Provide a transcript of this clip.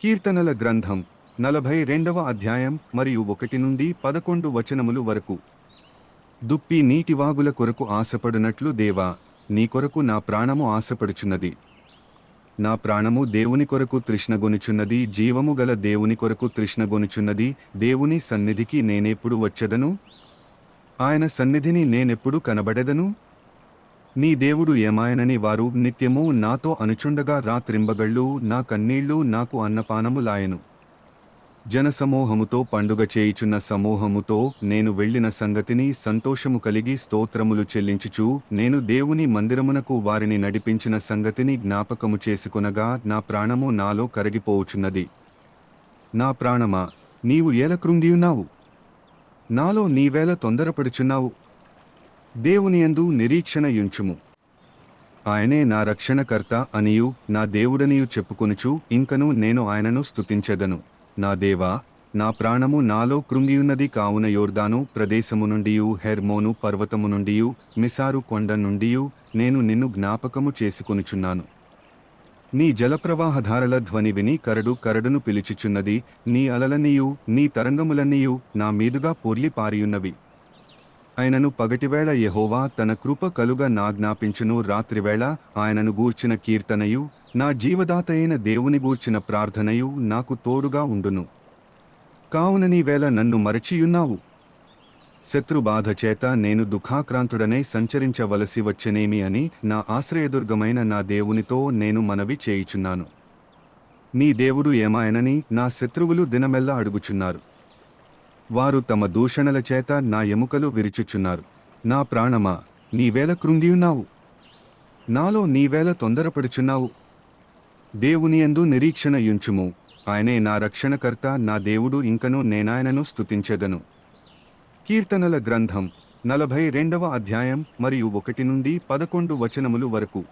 కీర్తనల గ్రంథం నలభై రెండవ అధ్యాయం మరియు ఒకటి నుండి పదకొండు వచనములు వరకు. దుప్పి నీటివాగుల కొరకు ఆశపడినట్లు దేవా నీ కొరకు నా ప్రాణము ఆశపడుచున్నది. నా ప్రాణము దేవుని కొరకు తృష్ణగొనుచున్నది జీవము గల దేవుని కొరకు తృష్ణగొనుచున్నది దేవుని సన్నిధికి నేనెప్పుడు వచ్చెదను? ఆయన సన్నిధిని నేనెప్పుడు కనబడెదను? నీ దేవుడు ఏమాయనని వారు నిత్యము నాతో అనుచుండగా రాత్రింబగళ్ళు నా కన్నీళ్ళు నాకు అన్నపానములాయను. జనసమూహముతో పండుగ చేయుచున్న సమూహముతో నేను వెళ్ళిన సంగతిని సంతోషము కలిగి స్తోత్రములు చెల్లించుచు నేను దేవుని మందిరమునకు వారిని నడిపించిన సంగతిని జ్ఞాపకము చేసుకొనగా నా ప్రాణము నాలో కరిగిపోవుచున్నది. నా ప్రాణమా నీవు ఏల కృంగియున్నావు? నాలో నీవేల తొందరపడుచున్నావు? దేవుని యందు నిరీక్షణ యుంచుము ఆయనే నా రక్షణకర్త అనియు నా దేవుడనియు చెప్పుకొనుచు ఇంకను నేను ఆయనను స్థుతించెదను నా దేవా నా ప్రాణము నాలో కృంగియున్నది కావున యోర్దాను ప్రదేశము నుండియు హెర్మోను పర్వతము నుండియు మిసారు కొండ నుండియు నేను నిన్ను జ్ఞాపకము చేసుకొనుచున్నాను. నీ జలప్రవాహధారల ధ్వని విని కరడు కరడును పిలుచుచున్నది నీ అలలన్నీయు నీ తరంగములన్నీయు నా మీదుగా పొర్లి పారియున్నవి ఆయనను పగటివేళ యహోవా తన కృప కలుగ నాజ్ఞాపించును రాత్రివేళ ఆయనను గూర్చిన కీర్తనయు నా జీవదాత అయిన దేవుని గూర్చిన ప్రార్థనయు నాకు తోడుగా ఉండును. కావున నీవేళ నన్ను మరచియున్నావు. శత్రుబాధ చేత నేను దుఃఖాక్రాంతుడనై సంచరించవలసి వచ్చనేమి అని నా ఆశ్రయదుర్గమైన నా దేవునితో నేను మనవి చేయుచున్నాను. నీ దేవుడు ఏమాయనని నా శత్రువులు దినమెల్లా అడుగుచున్నారు. వారు తమ దూషణల చేత నా ఎముకలు విరుచుచున్నారు. నా ప్రాణమా నీవేల కృంగియున్నావు. నాలో నీవేల తొందరపడుచున్నావు. దేవుని యందు నిరీక్షణ యుంచుము. ఆయనే నా రక్షణకర్త నా దేవుడు ఇంకను నేనాయనను స్థుతించెదను కీర్తనల గ్రంథం నలభై రెండవ అధ్యాయం మరియు ఒకటి నుండి పదకొండు వచనములు వరకు.